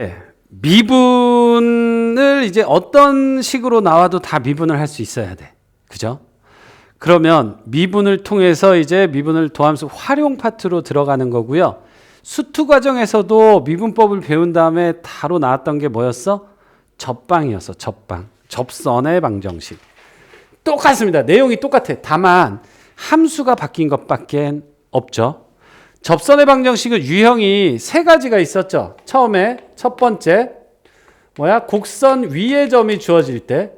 예, 미분을 이제 어떤 식으로 나와도 다 미분을 할 수 있어야 돼. 그죠? 그러면 미분을 통해서 이제 미분을 도함수 활용 파트로 들어가는 거고요. 수투 과정에서도 미분법을 배운 다음에 바로 나왔던 게 뭐였어? 접방이었어. 접방. 접선의 방정식. 똑같습니다. 내용이 똑같아. 다만 함수가 바뀐 것밖에 없죠. 접선의 방정식은 유형이 세 가지가 있었죠. 처음에 첫 번째 뭐야? 곡선 위의 점이 주어질 때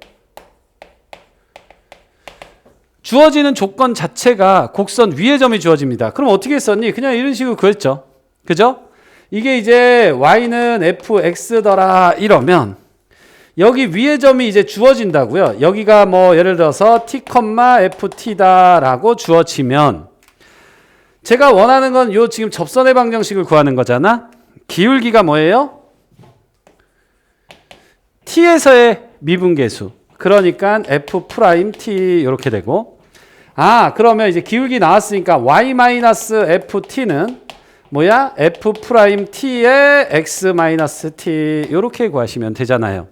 주어지는 조건 자체가 곡선 위의 점이 주어집니다. 그럼 어떻게 했었니? 그냥 이런 식으로 그랬죠. 그죠? 이게 이제 y는 fx더라 이러면 여기 위의 점이 이제 주어진다고요. 여기가 뭐 예를 들어서 t, ft다라고 주어지면 제가 원하는 건 요 지금 접선의 방정식을 구하는 거잖아. 기울기가 뭐예요? t에서의 미분계수. 그러니까 f 프라임 t 이렇게 되고 아 그러면 이제 기울기 나왔으니까 y 마이너스 ft는 뭐야 f 프라임 t의 x 마이너스 t 이렇게 구하시면 되잖아요.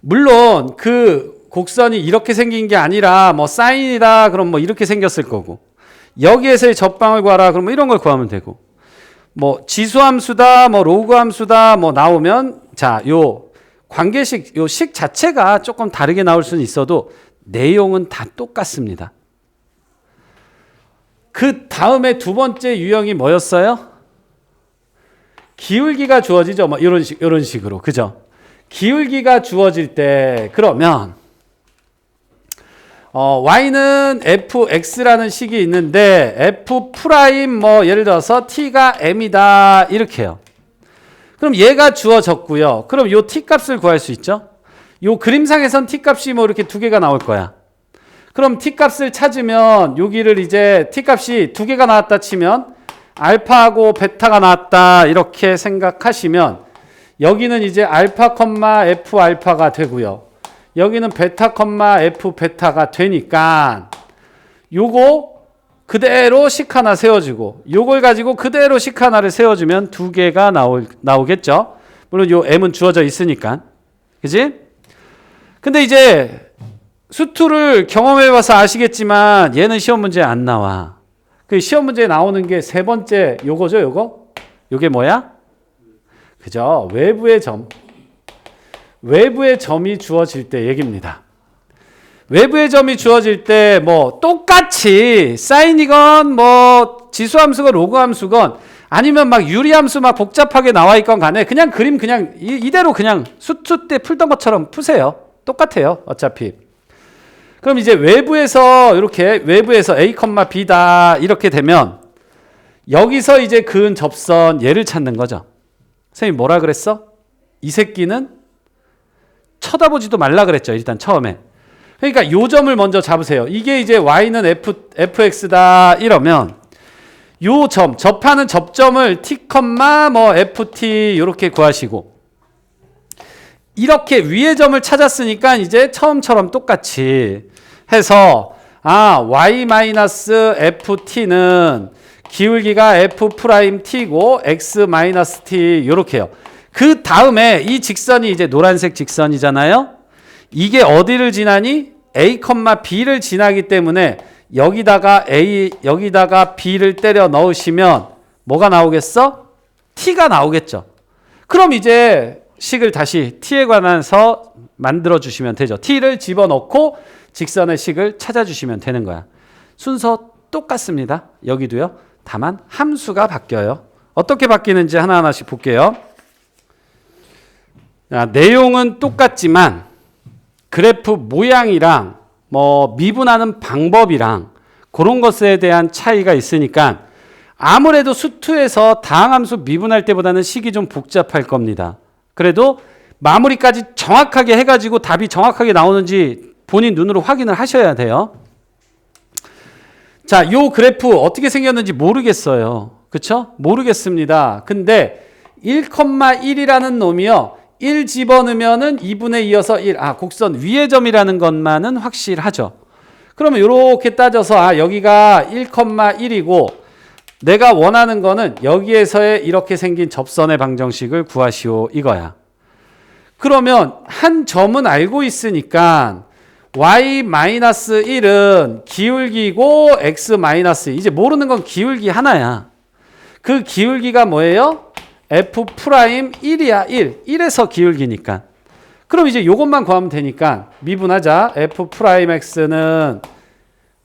물론 그 곡선이 이렇게 생긴 게 아니라 뭐 사인이다 그럼 뭐 이렇게 생겼을 거고 여기에서의 접방을 구하라 그러면 이런 걸 구하면 되고 뭐 지수함수다 뭐 로그함수다 뭐 나오면 자 요 관계식 요 식 자체가 조금 다르게 나올 수는 있어도 내용은 다 똑같습니다. 그 다음에 두 번째 유형이 뭐였어요? 기울기가 주어지죠. 뭐 이런 식 이런 식으로 그죠? 기울기가 주어질 때 그러면 어, y는 fx라는 식이 있는데 f 프라임 뭐 예를 들어서 t가 m이다 이렇게요. 그럼 얘가 주어졌고요. 그럼 요 t 값을 구할 수 있죠. 요 그림상에선 t 값이 뭐 이렇게 두 개가 나올 거야. 그럼 t 값을 찾으면 여기를 이제 t 값이 두 개가 나왔다 치면 알파하고 베타가 나왔다 이렇게 생각하시면 여기는 이제 알파 컴마 f 알파가 되고요. 여기는 베타 컴마 f 베타가 되니까 요거 그대로 식 하나 세워주고 요걸 가지고 그대로 식 하나를 세워주면 두 개가 나올, 나오겠죠. 물론 요 m은 주어져 있으니까. 그지? 근데 이제 수투를 경험해봐서 아시겠지만 얘는 시험 문제에 안 나와. 그 시험 문제에 나오는 게 세 번째 요거죠, 요거? 요게 뭐야? 그죠? 외부의 점. 외부의 점이 주어질 때 얘기입니다. 외부의 점이 주어질 때 뭐 똑같이 사인이건 뭐 지수함수건 로그함수건 아니면 막 유리함수 막 복잡하게 나와 있건 간에 그냥 그림 그냥 이, 대로 그냥 수투 때 풀던 것처럼 푸세요. 똑같아요. 어차피. 그럼 이제 외부에서 이렇게 외부에서 A, B다 이렇게 되면 여기서 이제 그은 접선 얘를 찾는 거죠. 선생님 뭐라 그랬어? 이 새끼는 쳐다보지도 말라 그랬죠. 일단 처음에. 그러니까 요 점을 먼저 잡으세요. 이게 이제 y는 f fx다 이러면 요 점, 접하는 접점을 t, 뭐 ft 이렇게 구하시고 이렇게 위의 점을 찾았으니까 이제 처음처럼 똑같이 해서 아 y 마이너스 ft는 기울기가 f 프라임 t고 x 마이너스 t 이렇게요. 그 다음에 이 직선이 이제 노란색 직선이잖아요. 이게 어디를 지나니? A, B를 지나기 때문에 여기다가 A, 여기다가 B를 때려 넣으시면 뭐가 나오겠어? T가 나오겠죠. 그럼 이제 식을 다시 T에 관해서 만들어 주시면 되죠. T를 집어넣고 직선의 식을 찾아주시면 되는 거야. 순서 똑같습니다. 여기도요. 다만 함수가 바뀌어요. 어떻게 바뀌는지 하나하나씩 볼게요. 자, 내용은 똑같지만 그래프 모양이랑 뭐 미분하는 방법이랑 그런 것에 대한 차이가 있으니까 아무래도 수투에서 다항함수 미분할 때보다는 식이 좀 복잡할 겁니다. 그래도 마무리까지 정확하게 해가지고 답이 정확하게 나오는지 본인 눈으로 확인을 하셔야 돼요. 자, 요 그래프 어떻게 생겼는지 모르겠어요. 그쵸? 모르겠습니다. 근데 1,1이라는 놈이요. 1 집어넣으면은 2분의 2여서 1. 아, 곡선 위의 점이라는 것만은 확실하죠. 그러면 이렇게 따져서 아, 여기가 1,1이고 내가 원하는 거는 여기에서의 이렇게 생긴 접선의 방정식을 구하시오 이거야. 그러면 한 점은 알고 있으니까 y-1은 기울기고 x-2 이제 모르는 건 기울기 하나야. 그 기울기가 뭐예요? F 프라임 1이야 1. 1에서 기울기니까. 그럼 이제 요것만 구하면 되니까 미분하자. f 프라임 x는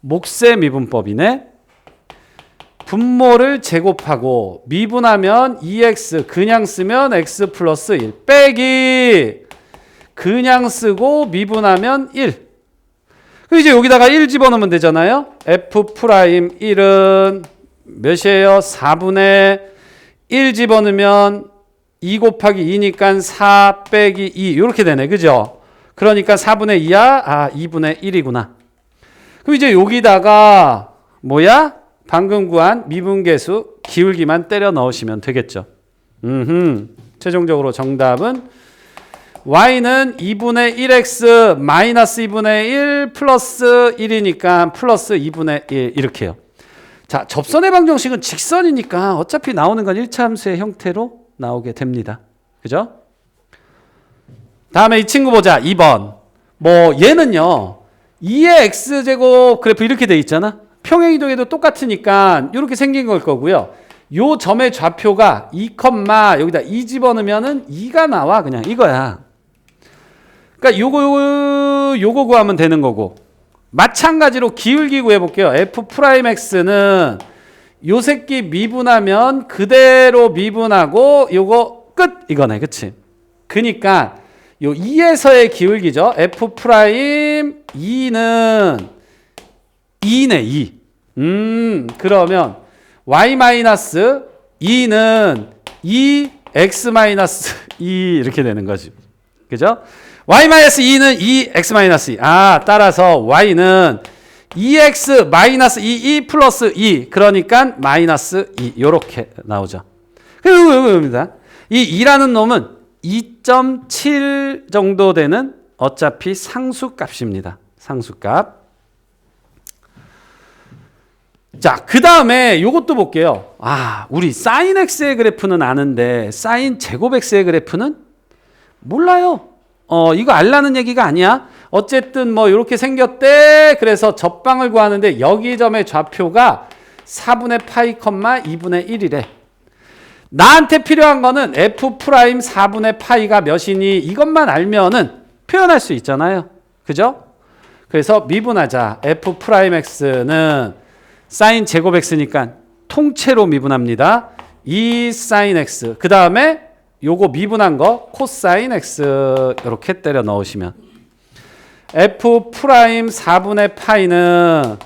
몫의 미분법이네. 분모를 제곱하고 미분하면 2x 그냥 쓰면 x 플러스 1 빼기 그냥 쓰고 미분하면 1. 그럼 이제 여기다가 1 집어넣으면 되잖아요. f 프라임 1은 몇이에요? 4분의 1 집어넣으면 2 곱하기 2니까 4 빼기 2 이렇게 되네. 그죠? 그러니까 4분의 2야? 아 2분의 1이구나. 그럼 이제 여기다가 뭐야? 방금 구한 미분계수 기울기만 때려 넣으시면 되겠죠. 음, 최종적으로 정답은 y는 2분의 1x 마이너스 2분의 1 플러스 1이니까 플러스 2분의 1 이렇게요. 자, 접선의 방정식은 직선이니까 어차피 나오는 건 1차 함수의 형태로 나오게 됩니다. 그죠? 다음에 이 친구 보자. 2번. 뭐 얘는요. 2의 x제곱 그래프 이렇게 돼 있잖아. 평행이동에도 똑같으니까 이렇게 생긴 걸 거고요. 요 점의 좌표가 2, 여기다 2 집어넣으면은 2가 나와 그냥 이거야. 그러니까 요거 요거 요거 구하면 되는 거고. 마찬가지로 기울기 구 해 볼게요. f 프라임 x는 요 새끼 미분하면 그대로 미분하고 요거 끝 이거네. 그치 그니까 요 2에서의 기울기죠. f 프라임 2는 2네 2. 음 그러면 y 마이너스 2는 2 x 마이너스 2 이렇게 되는 거지. 그죠? Y 마이너스 2는 2 x 마이너스 2. 아 따라서 y는 2x 마이너스 2 2 플러스 2 그러니까 마이너스 2 이렇게 나오죠. 그입니다. 이 2라는 놈은 2.7 정도 되는 어차피 상수값입니다. 상수값. 자, 그 다음에 요것도 볼게요. 아, 우리 사인 x의 그래프는 아는데 사인 제곱 x의 그래프는 몰라요. 어, 이거 알라는 얘기가 아니야. 어쨌든 뭐 이렇게 생겼대. 그래서 접방을 구하는데 여기 점의 좌표가 4분의 파이 컴마 2분의 1이래. 나한테 필요한 거는 f 프라임 4분의 파이가 몇이니 이것만 알면은 표현할 수 있잖아요. 그죠? 그래서 미분하자. f 프라임 x는 사인 제곱 x니까 통째로 미분합니다. 2 사인 x. 그 다음에 요거 미분한 거 코사인 x 이렇게 때려 넣으시면 f 프라임 4분의 파이는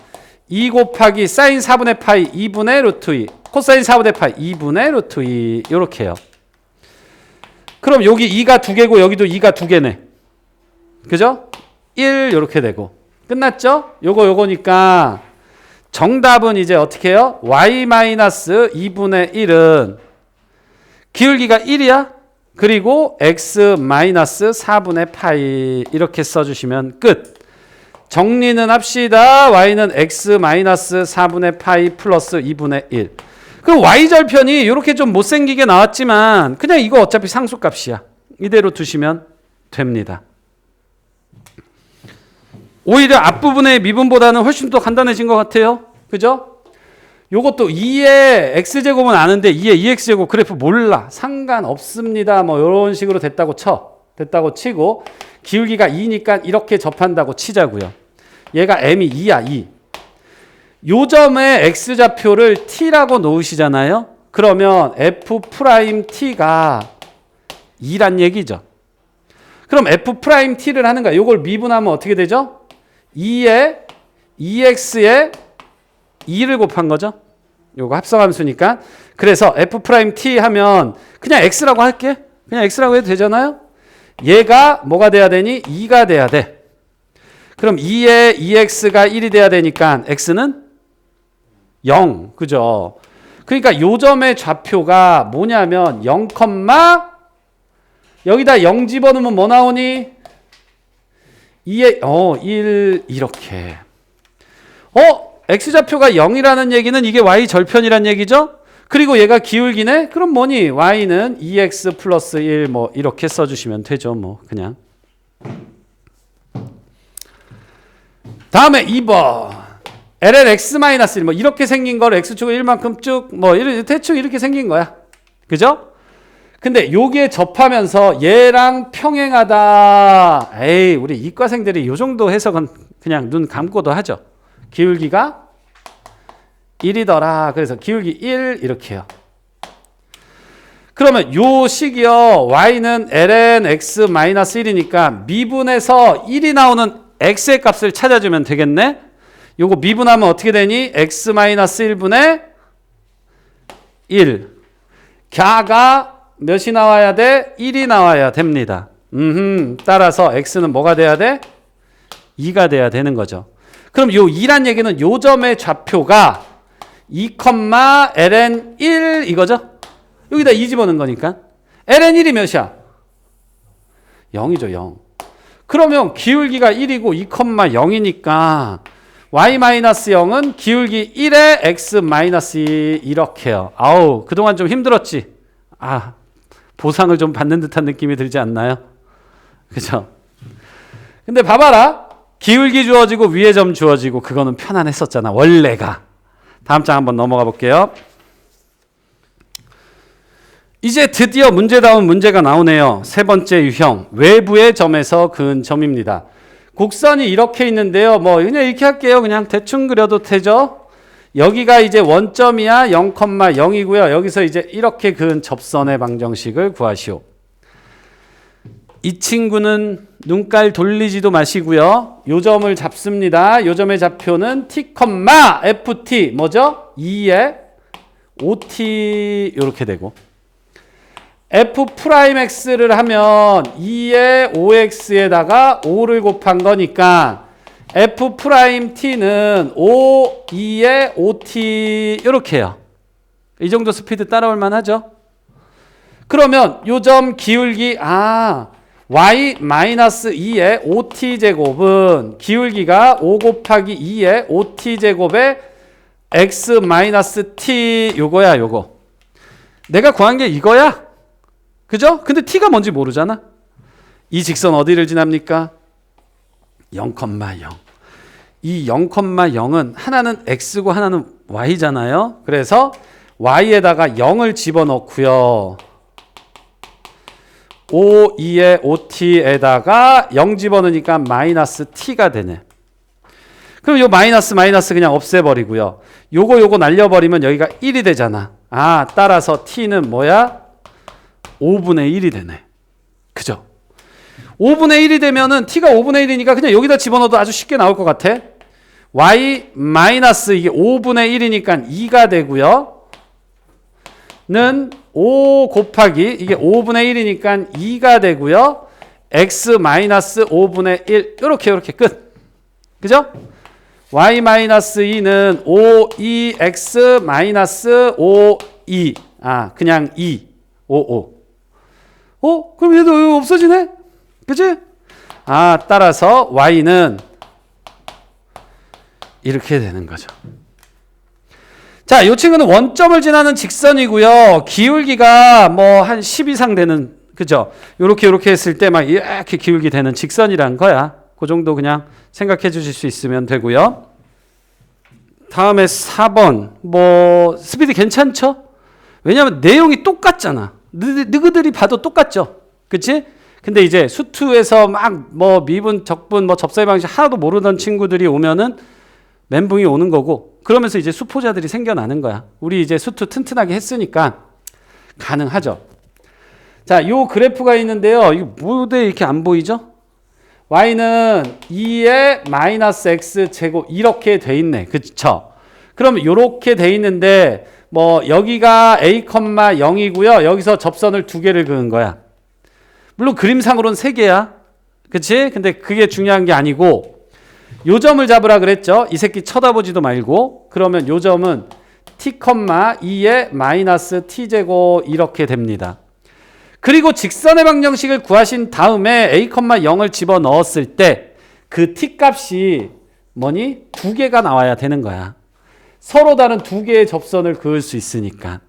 2 곱하기 사인 4분의 파이 2분의 루트 2 코사인 4분의 파이 2분의 루트 2 이렇게요. 그럼 여기 2가 두 개고 여기도 2가 두 개네. 그죠? 1 이렇게 되고 끝났죠? 요거 요거니까 정답은 이제 어떻게 해요? y-2분의 1은 기울기가 1이야. 그리고 x-4분의 파이 이렇게 써주시면 끝. 정리는 합시다. y는 x-4분의 파이 플러스 2분의 1. 그럼 y절편이 이렇게 좀 못생기게 나왔지만 그냥 이거 어차피 상수값이야. 이대로 두시면 됩니다. 오히려 앞부분의 미분보다는 훨씬 더 간단해진 것 같아요. 그죠? 요것도 2의 x제곱은 아는데 2의 2x제곱 그래프 몰라. 상관없습니다. 뭐 이런 식으로 됐다고 쳐. 됐다고 치고 기울기가 2니까 이렇게 접한다고 치자고요. 얘가 m이 2야 2. 요 점의 x좌표를 t라고 놓으시잖아요. 그러면 f 프라임 t가 2란 얘기죠. 그럼 f 프라임 t를 하는 거야. 요걸 미분하면 어떻게 되죠? 2에 2x에 2를 곱한 거죠. 요거 합성함수니까. 그래서 f 프라임 t 하면 그냥 x라고 할게. 그냥 x라고 해도 되잖아요. 얘가 뭐가 돼야 되니? 2가 돼야 돼. 그럼 2에 2x가 1이 돼야 되니까 x는 0. 그죠? 그러니까 요 점의 좌표가 뭐냐면 0, 여기다 0 집어넣으면 뭐 나오니? 2에 어, 1 이렇게. 어? X좌표가 0이라는 얘기는 이게 y 절편이란 얘기죠? 그리고 얘가 기울기네? 그럼 뭐니? y는 2x 플러스 1 뭐 이렇게 써주시면 되죠. 뭐 그냥. 다음에 2번. ln x 마이너스 1. 뭐 이렇게 생긴 걸 x축을 1만큼 쭉 뭐 대충 이렇게 생긴 거야. 그죠? 근데 여기에 접하면서 얘랑 평행하다. 에이, 우리 이과생들이 요 정도 해석은 그냥 눈 감고도 하죠. 기울기가 1이더라. 그래서 기울기 1 이렇게 해요. 그러면 요 식이요. y는 ln x 마이너스 1이니까 미분에서 1이 나오는 x의 값을 찾아주면 되겠네. 요거 미분하면 어떻게 되니? x 마이너스 1분의 1. 갸가 몇이 나와야 돼? 1이 나와야 됩니다. 음, 따라서 x는 뭐가 돼야 돼? 2가 돼야 되는 거죠. 그럼 요 2란 얘기는 요 점의 좌표가 2, ln 1 이거죠? 여기다 2 집어넣은 거니까. ln 1이 몇이야? 0이죠, 0. 그러면 기울기가 1이고 2, 0이니까 y-0은 기울기 1에 x-2 이렇게요. 아우, 그동안 좀 힘들었지? 아, 보상을 좀 받는 듯한 느낌이 들지 않나요? 그죠? 근데 봐봐라. 기울기 주어지고 위에 점 주어지고 그거는 편안했었잖아. 원래가. 다음 장 한번 넘어가 볼게요. 이제 드디어 문제다운 문제가 나오네요. 세 번째 유형. 외부의 점에서 그은 점입니다. 곡선이 이렇게 있는데요. 뭐 그냥 이렇게 할게요. 그냥 대충 그려도 되죠. 여기가 이제 원점이야 0,0이고요. 여기서 이제 이렇게 그은 접선의 방정식을 구하시오. 이 친구는 눈깔 돌리지도 마시고요. 요 점을 잡습니다. 요 점의 좌표는 t, ft 뭐죠? 2에 5t 이렇게 되고 f 프라임 x를 하면 2에 5x에다가 5를 곱한 거니까 f 프라임 t는 5, 2에 5t 이렇게 해요. 이 정도 스피드 따라올 만하죠? 그러면 요점 기울기 아 y 마이너스 2의 5t 제곱은 기울기가 5 곱하기 2의 5t 제곱에 x 마이너스 t 요거야 요거. 내가 구한 게 이거야. 그죠? 근데 t가 뭔지 모르잖아. 이 직선 어디를 지납니까? 0,0. 이 0,0은 하나는 x고 하나는 y잖아요. 그래서 y에다가 0을 집어넣고요. 5, 2에 5t에다가 0 집어넣으니까 마이너스 t가 되네. 그럼 요 마이너스 마이너스 그냥 없애버리고요. 요거 요거 날려버리면 여기가 1이 되잖아. 아, 따라서 t는 뭐야? 5분의 1이 되네. 그죠? 5분의 1이 되면은 t가 5분의 1이니까 그냥 여기다 집어넣어도 아주 쉽게 나올 것 같아. y 마이너스 이게 5분의 1이니까 2가 되고요. 는 5 곱하기 이게 5분의 1이니까 2가 되고요. x 마이너스 5분의 1 이렇게 이렇게 끝. 그죠? y 마이너스 2는 5 2 x 마이너스 5 2. 아, 그냥 2 5 5. 어? 그럼 얘도 없어지네? 그치? 아, 따라서 y는 이렇게 되는 거죠. 자, 이 친구는 원점을 지나는 직선이고요. 기울기가 뭐 한 10 이상 되는 그죠? 요렇게 요렇게 했을 때 막 이렇게 기울기 되는 직선이란 거야. 그 정도 그냥 생각해 주실 수 있으면 되고요. 다음에 4번. 뭐 스피드 괜찮죠? 왜냐면 내용이 똑같잖아. 너희들이 봐도 똑같죠. 그치? 근데 이제 수투에서 막 뭐 미분, 적분, 뭐 접사의 방식 하나도 모르던 친구들이 오면은 멘붕이 오는 거고 그러면서 이제 수포자들이 생겨나는 거야. 우리 이제 수투 튼튼하게 했으니까 가능하죠. 자, 요 그래프가 있는데요. 이거 뭐대 이렇게 안 보이죠? y는 2의 마이너스 x 제곱 이렇게 돼 있네. 그쵸? 그럼 요렇게 돼 있는데 뭐 여기가 a, 0이고요. 여기서 접선을 두 개를 그은 거야. 물론 그림상으로는 세 개야. 그치? 근데 그게 중요한 게 아니고 요 점을 잡으라 그랬죠. 이 새끼 쳐다보지도 말고 그러면 요 점은 t, 2의 마이너스 t 제곱 이렇게 됩니다. 그리고 직선의 방정식을 구하신 다음에 a, 0을 집어 넣었을 때 그 t 값이 뭐니? 두 개가 나와야 되는 거야. 서로 다른 두 개의 접선을 그을 수 있으니까.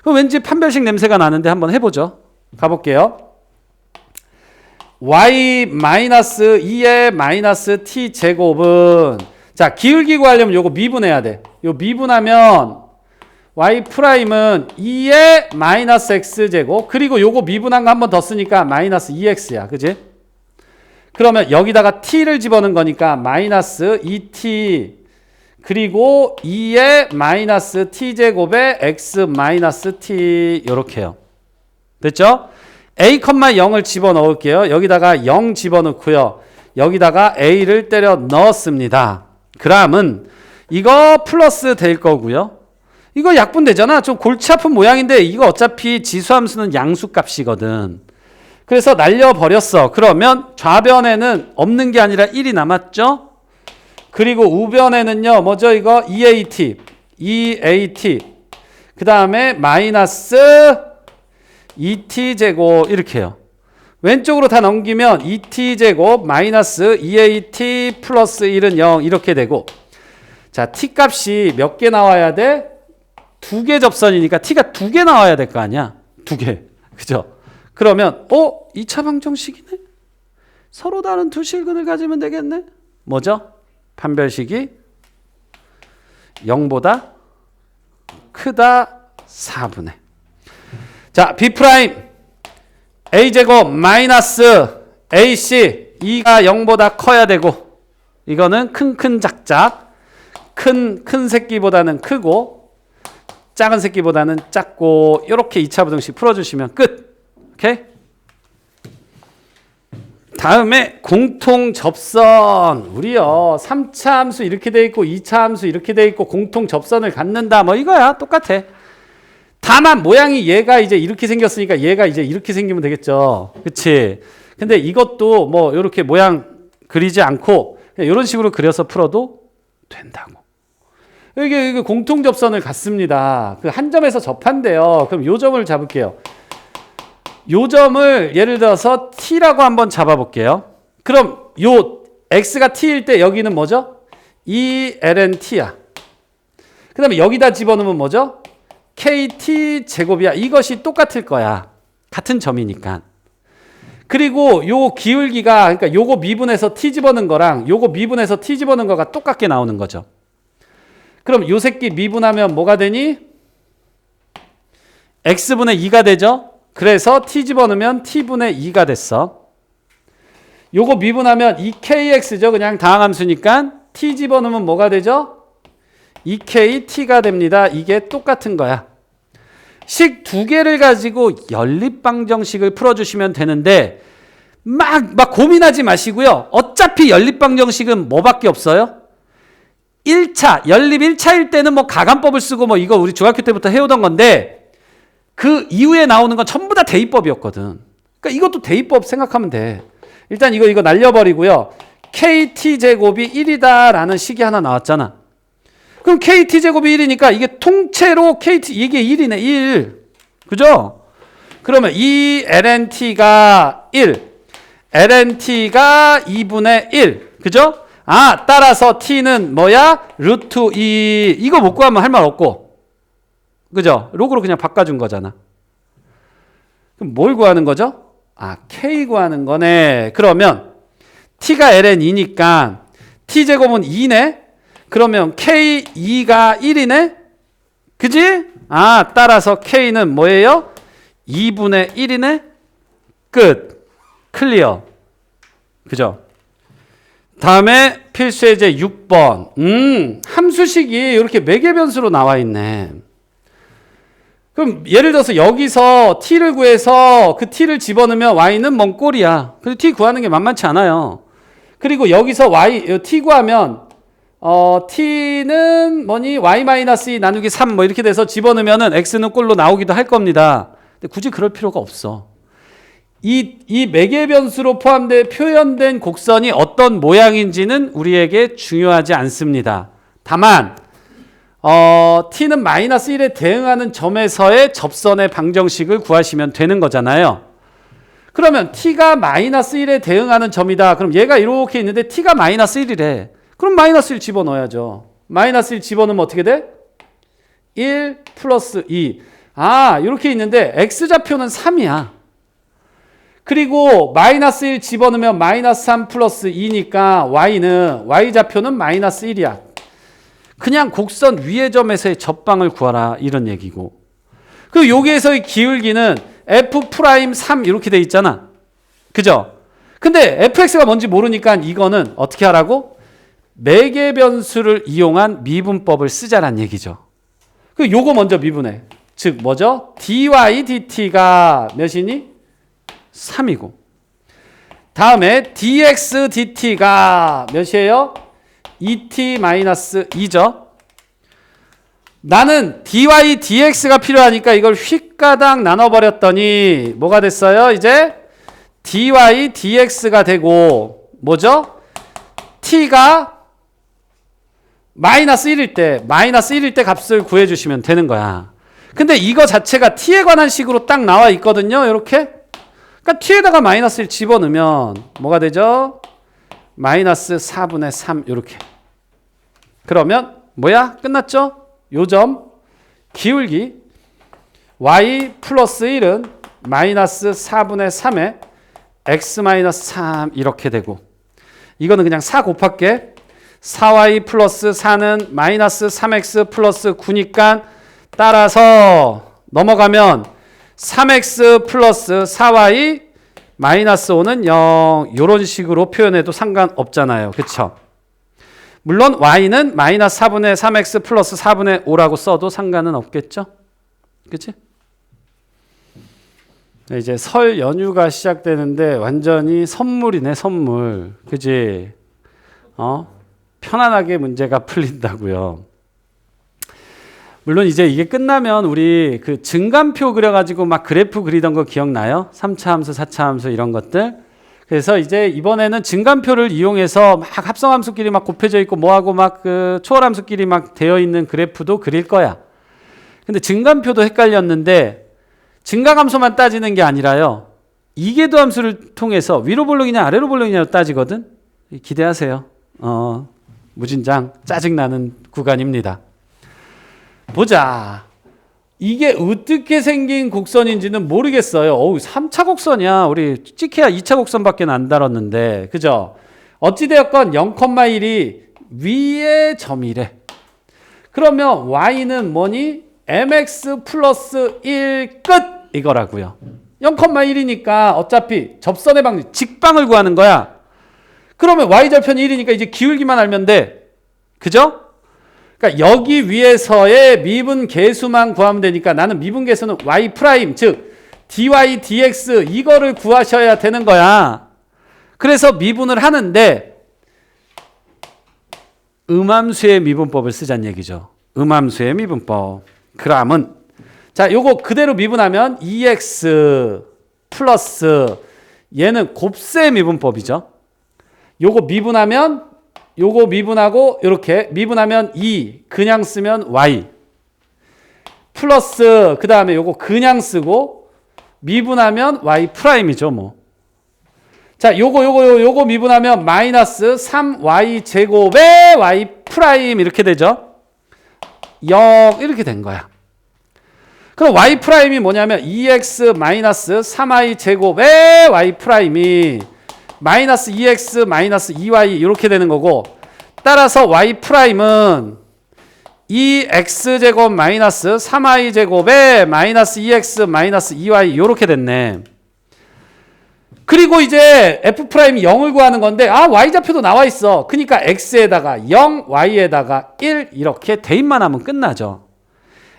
그럼 왠지 판별식 냄새가 나는데 한번 해보죠. 가볼게요. Y 마이너스 2의 마이너스 t 제곱은 자 기울기 구 하려면 요거 미분해야 돼. 요 미분하면 y 프라임은 2의 마이너스 x 제곱 그리고 요거 미분한 거 한 번 더 쓰니까 마이너스 2x야, 그지? 그러면 여기다가 t를 집어넣은 거니까 마이너스 2t 그리고 2의 마이너스 t 제곱에 x 마이너스 t 요렇게요. 됐죠? A, 0을 집어넣을게요. 여기다가 0 집어넣고요. 여기다가 a를 때려 넣었습니다. 그람은 이거 플러스 될 거고요. 이거 약분되잖아. 좀 골치 아픈 모양인데 이거 어차피 지수함수는 양수값이거든. 그래서 날려버렸어. 그러면 좌변에는 없는 게 아니라 1이 남았죠? 그리고 우변에는요, 뭐죠, 이거? EAT. EAT. 그 다음에 마이너스 2t 제곱 이렇게 해요. 왼쪽으로 다 넘기면 2t 제곱 마이너스 2at 플러스 1은 0 이렇게 되고 자 t 값이 몇 개 나와야 돼? 두 개 접선이니까 t가 두 개 나와야 될 거 아니야? 두 개. 그죠? 그러면 어? 2차 방정식이네? 서로 다른 두 실근을 가지면 되겠네? 뭐죠? 판별식이 0보다 크다 4분의 자, B 프라임 A 제곱 마이너스 AC 2가 0보다 커야 되고 이거는 큰 큰 작작 큰 큰 새끼보다는 크고 작은 새끼보다는 작고 이렇게 2차 부등식 풀어 주시면 끝. 오케이? 다음에 공통 접선. 우리요. 3차 함수 이렇게 돼 있고 2차 함수 이렇게 돼 있고 공통 접선을 갖는다. 뭐 이거야. 똑같아. 다만 모양이 얘가 이제 이렇게 생겼으니까 얘가 이제 이렇게 생기면 되겠죠. 그치? 근데 이것도 뭐 이렇게 모양 그리지 않고 이런 식으로 그려서 풀어도 된다고. 이게, 이게 공통 접선을 갖습니다. 그 한 점에서 접한대요. 그럼 요 점을 잡을게요. 요 점을 예를 들어서 t라고 한번 잡아볼게요. 그럼 요 x가 t일 때 여기는 뭐죠? e ln t야. 그 다음에 여기다 집어넣으면 뭐죠? Kt 제곱이야. 이것이 똑같을 거야. 같은 점이니까. 그리고 요 기울기가 그러니까 요거 미분해서 t 집어넣은 거랑 요거 미분해서 t 집어넣은 거가 똑같게 나오는 거죠. 그럼 요 새끼 미분하면 뭐가 되니? x분의 2가 되죠. 그래서 t 집어넣으면 t분의 2가 됐어. 요거 미분하면 2kx죠. 그냥 다항함수니까 t 집어넣으면 뭐가 되죠? 2kt가 됩니다. 이게 똑같은 거야. 식 두 개를 가지고 연립방정식을 풀어주시면 되는데 막, 막 고민하지 마시고요. 어차피 연립방정식은 뭐밖에 없어요? 1차, 연립 1차일 때는 뭐 가간법을 쓰고 뭐 이거 우리 중학교 때부터 해오던 건데 그 이후에 나오는 건 전부 다 대입법이었거든. 그러니까 이것도 대입법 생각하면 돼. 일단 이거 이거 날려버리고요. kt 제곱이 1이다라는 식이 하나 나왔잖아. 그럼 kt 제곱이 1이니까 이게 통째로 kt 이게 1이네 1. 그죠? 그러면 이 lnt가 1, lnt가 2분의 1. 그죠? 아, 따라서 t는 뭐야? 루트 2. 이거 못 구하면 할 말 없고. 그죠? 로그로 그냥 바꿔준 거잖아. 그럼 뭘 구하는 거죠? 아, k 구하는 거네. 그러면 t가 ln2니까 t제곱은 2네? 그러면 k2가 1이네? 그지? 아, 따라서 k는 뭐예요? 2분의 1이네? 끝. 클리어. 그죠? 다음에 필수 예제 6번. 음, 함수식이 이렇게 매개 변수로 나와 있네. 그럼 예를 들어서 여기서 t를 구해서 그 t를 집어넣으면 y는 먼 꼴이야. 근데 t 구하는 게 만만치 않아요. 그리고 여기서 y t 구하면 어, t는 뭐니 y 마이너스 2 나누기 3 뭐 이렇게 돼서 집어넣으면은 x는 꼴로 나오기도 할 겁니다. 근데 굳이 그럴 필요가 없어. 이, 이 매개 변수로 포함돼 표현된 곡선이 어떤 모양인지는 우리에게 중요하지 않습니다. 다만 어, t는 마이너스 1에 대응하는 점에서의 접선의 방정식을 구하시면 되는 거잖아요. 그러면 t가 마이너스 1에 대응하는 점이다. 그럼 얘가 이렇게 있는데 t가 마이너스 1이래. 그럼 마이너스 1 집어넣어야죠. 마이너스 1 집어넣으면 어떻게 돼? 1 플러스 2. 아, 이렇게 있는데 x좌표는 3이야. 그리고 마이너스 1 집어넣으면 마이너스 3 플러스 2니까 y는 y좌표는 마이너스 1이야. 그냥 곡선 위의 점에서의 접방을 구하라 이런 얘기고. 그리고 여기에서의 기울기는 f 프라임 3 이렇게 돼 있잖아. 그죠? 근데 fx가 뭔지 모르니까 이거는 어떻게 하라고? 매개 변수를 이용한 미분법을 쓰자란 얘기죠. 그 요거 먼저 미분해. 즉 뭐죠? dy dt가 몇이니? 3이고. 다음에 dx dt가 몇이에요? 2t-2죠. 나는 dy dx가 필요하니까 이걸 휙가닥 나눠버렸더니 뭐가 됐어요? 이제 dy dx가 되고 뭐죠? t가 마이너스 1일 때 마이너스 1일 때 값을 구해주시면 되는 거야. 근데 이거 자체가 t에 관한 식으로 딱 나와 있거든요. 이렇게. 그러니까 t에다가 마이너스 1 집어넣으면 뭐가 되죠? 마이너스 4분의 3 이렇게. 그러면 뭐야? 끝났죠? 요점 기울기 y 플러스 1은 마이너스 4분의 3에 x 마이너스 3 이렇게 되고 이거는 그냥 4 곱할게 4y 플러스 4는 마이너스 3x 플러스 9니까 따라서 넘어가면 3x 플러스 4y 마이너스 5는 0 이런 식으로 표현해도 상관없잖아요. 그쵸? 물론 y는 마이너스 4분의 3x 플러스 4분의 5라고 써도 상관은 없겠죠? 그치? 네, 이제 설 연휴가 시작되는데 완전히 선물이네 선물 그지? 어? 편안하게 문제가 풀린다고요. 물론 이제 이게 끝나면 우리 그 증감표 그려가지고 막 그래프 그리던 거 기억나요? 3차 함수, 4차 함수 이런 것들. 그래서 이제 이번에는 증감표를 이용해서 막 합성함수끼리 막 곱해져 있고 뭐하고 막 그 초월함수끼리 막 되어 있는 그래프도 그릴 거야. 근데 증감표도 헷갈렸는데 증가함수만 따지는 게 아니라요. 이계도 함수를 통해서 위로 볼록이냐 아래로 볼록이냐로 따지거든. 기대하세요. 어, 무진장 짜증나는 구간입니다. 보자. 이게 어떻게 생긴 곡선인지는 모르겠어요. 어우, 3차 곡선이야. 우리 찍혀야 2차 곡선밖에 안 다뤘는데. 그죠? 어찌되었건 0,1이 위의 점이래. 그러면 y는 뭐니? mx 플러스 1 끝! 이거라고요. 0,1이니까 어차피 접선의 방식, 직방을 구하는 거야. 그러면 y절편 1이니까 이제 기울기만 알면 돼. 그죠? 그러니까 여기 위에서의 미분 계수만 구하면 되니까 나는 미분 계수는 y 프라임 즉 dy dx 이거를 구하셔야 되는 거야. 그래서 미분을 하는데 음함수의 미분법을 쓰자는 얘기죠. 음함수의 미분법. 그람은 자, 요거 그대로 미분하면 2x 플러스 얘는 곱셈 미분법이죠. 요거 미분하면 요거 미분하고 이렇게 미분하면 2 그냥 쓰면 y 플러스 그 다음에 요거 그냥 쓰고 미분하면 y 프라임이죠 뭐. 자 요거 요거 요거, 미분하면 마이너스 3y 제곱에 y 프라임 이렇게 되죠. 0 이렇게 된 거야. 그럼 y 프라임이 뭐냐면 2x 마이너스 3y 제곱에 y 프라임이 마이너스 2x 마이너스 2y 이렇게 되는 거고 따라서 y 프라임은 2x 제곱 마이너스 3y 제곱에 마이너스 2x 마이너스 2y 이렇게 됐네. 그리고 이제 f 프라임이 0을 구하는 건데 아 y 좌표도 나와 있어. 그러니까 x에다가 0, y에다가 1 이렇게 대입만 하면 끝나죠.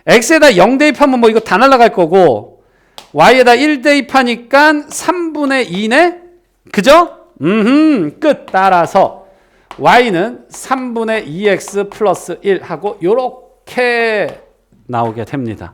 x에다 0 대입하면 뭐 이거 다 날라갈 거고 y에다 1 대입하니까 3분의 2네. 그죠? 음, 끝. 따라서 y는 3분의 2x 플러스 1 하고 요렇게 나오게 됩니다.